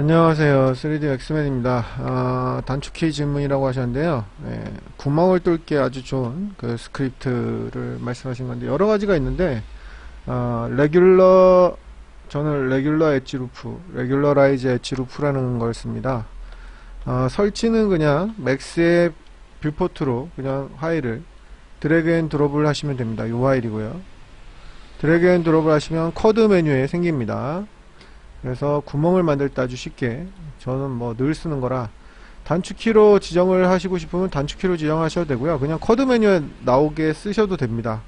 안녕하세요. 3D 엑스맨입니다. 아, 단축키 질문이라고 하셨는데요. 네, 구멍을 뚫기 아주 좋은 그 스크립트를 말씀하신 건데 여러 가지가 있는데 아, 레귤러 저는 레귤러 엣지 루프, 레귤러라이즈 엣지 루프라는 걸 씁니다. 아, 설치는 그냥 맥스의 뷰포트로 그냥 파일을 드래그 앤 드롭을 하시면 됩니다. 이 파일이고요. 드래그 앤 드롭을 하시면 쿼드 메뉴에 생깁니다. 그래서 구멍을 만들 때 아주 쉽게 저는 뭐 늘 쓰는 거라 단축키로 지정을 하시고 싶으면 단축키로 지정하셔도 되고요. 그냥 코드 메뉴에 나오게 쓰셔도 됩니다.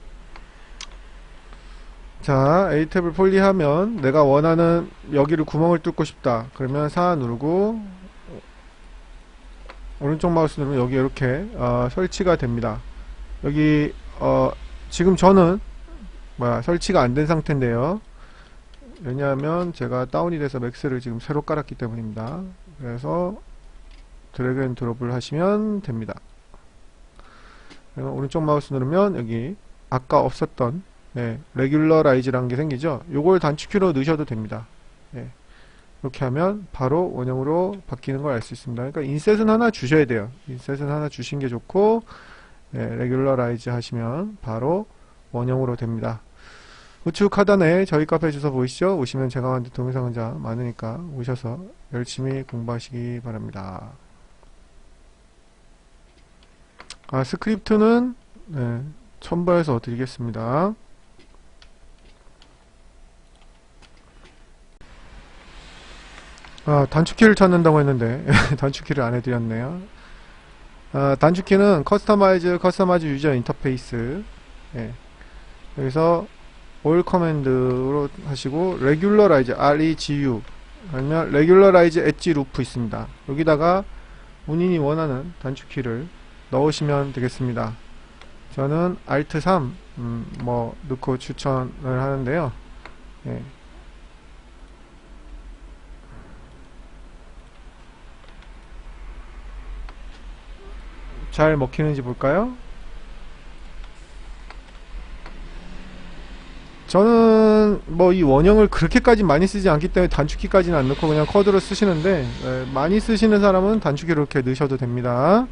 자 A 탭을 폴리하면 내가 원하는 여기를 구멍을 뚫고 싶다. 그러면 사 누르고 오른쪽 마우스 누르면 여기 이렇게 어, 설치가 됩니다. 여기 어, 지금 저는 뭐야 설치가 안 된 상태인데요 왜냐하면 제가 다운이 돼서 맥스를 지금 새로 깔았기 때문입니다. 그래서 드래그 앤 드롭을 하시면 됩니다. 오른쪽 마우스 누르면 여기 아까 없었던 네, 레귤러라이즈라는 게 생기죠. 요걸 단축키로 넣으셔도 됩니다. 네, 이렇게 하면 바로 원형으로 바뀌는 걸 알 수 있습니다. 그러니까 인셋은 하나 주셔야 돼요. 인셋은 하나 주신 게 좋고 네, 레귤러라이즈 하시면 바로 원형으로 됩니다. 우측 하단에 저희 카페 주소 보이시죠? 오시면 제가 만든 동영상 혼자 많으니까 오셔서 열심히 공부하시기 바랍니다. 아, 스크립트는 네, 첨부해서 드리겠습니다. 아, 단축키를 찾는다고 했는데 단축키를 안 해드렸네요. 아, 단축키는 커스터마이즈, 커스터마이즈 유저 인터페이스 예. 여기서 올 커맨드로 하시고 레귤러라이즈 REGU 아니면 레귤러라이즈 엣지 루프 있습니다. 여기다가 본인이 원하는 단축키를 넣으시면 되겠습니다. 저는 Alt 3 음, 뭐 넣고 추천을 하는데요. 예. 잘 먹히는지 볼까요? 저는 뭐 이 원형을 그렇게까지 많이 쓰지 않기 때문에 단축키까지는 안 넣고 그냥 커드로 쓰시는데 에, 많이 쓰시는 사람은 단축키로 이렇게 넣으셔도 됩니다.